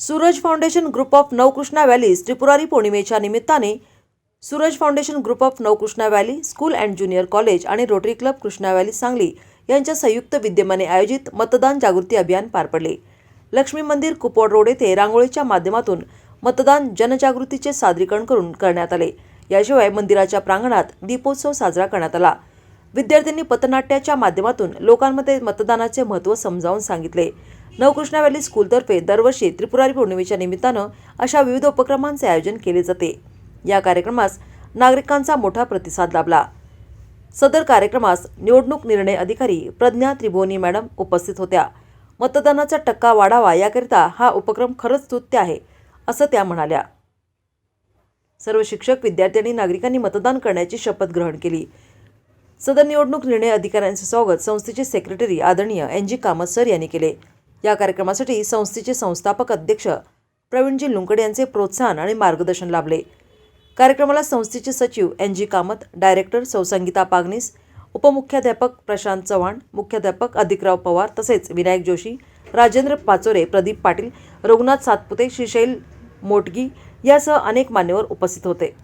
Suraj foundation group of Navkrishna valleys Tripurari पौर्णिमेच्या निमित्ताने Suraj foundation group of Navkrishna valley school and junior college आणि rotary club Krishna valley Sangli यांच्या संयुक्त विद्यमाने आयोजित मतदान जागृती अभियान पार पडले. लक्ष्मी मंदिर कुपवाड रोड येथे रांगोळीच्या माध्यमातून मतदान जनजागृतीचे सादरीकरण करून करण्यात आले. याशिवाय मंदिराच्या प्रांगणात दीपोत्सव साजरा करण्यात आला. विद्यार्थ्यांनी पथनाट्याच्या माध्यमातून लोकांमध्ये मतदानाचे महत्त्व समजावून सांगितले. नवकृष्णा व्हॅली स्कूलतर्फे दरवर्षी त्रिपुरारी पौर्णिमेच्या निमित्तानं अशा विविध उपक्रमांचे आयोजन केले जाते. या कार्यक्रमास नागरिकांचा मोठा प्रतिसाद लाभला. सदर कार्यक्रमास निवडणूक निर्णय अधिकारी प्रज्ञा त्रिभुवनी मॅडम उपस्थित होत्या. मतदानाचा टक्का वाढावा याकरिता हा उपक्रम खरंच स्तुत्य आहे असं त्या म्हणाल्या. सर्व शिक्षक विद्यार्थी आणि नागरिकांनी मतदान करण्याची शपथ ग्रहण केली. सदर निवडणूक निर्णय अधिकाऱ्यांचे स्वागत संस्थेचे सेक्रेटरी आदरणीय एन जी कामत सर यांनी केले. या कार्यक्रमासाठी संस्थेचे संस्थापक अध्यक्ष प्रवीणजी लुंकड यांचे प्रोत्साहन आणि मार्गदर्शन लाभले. कार्यक्रमाला संस्थेचे सचिव एन जी कामत डायरेक्टर सौसंगीता पागनीस उपमुख्याध्यापक प्रशांत चव्हाण मुख्याध्यापक अधिकराव पवार तसेच विनायक जोशी राजेंद्र पाचोरे प्रदीप पाटील रघुनाथ सातपुते श्रीशैल मोटगी यासह अनेक मान्यवर उपस्थित होते.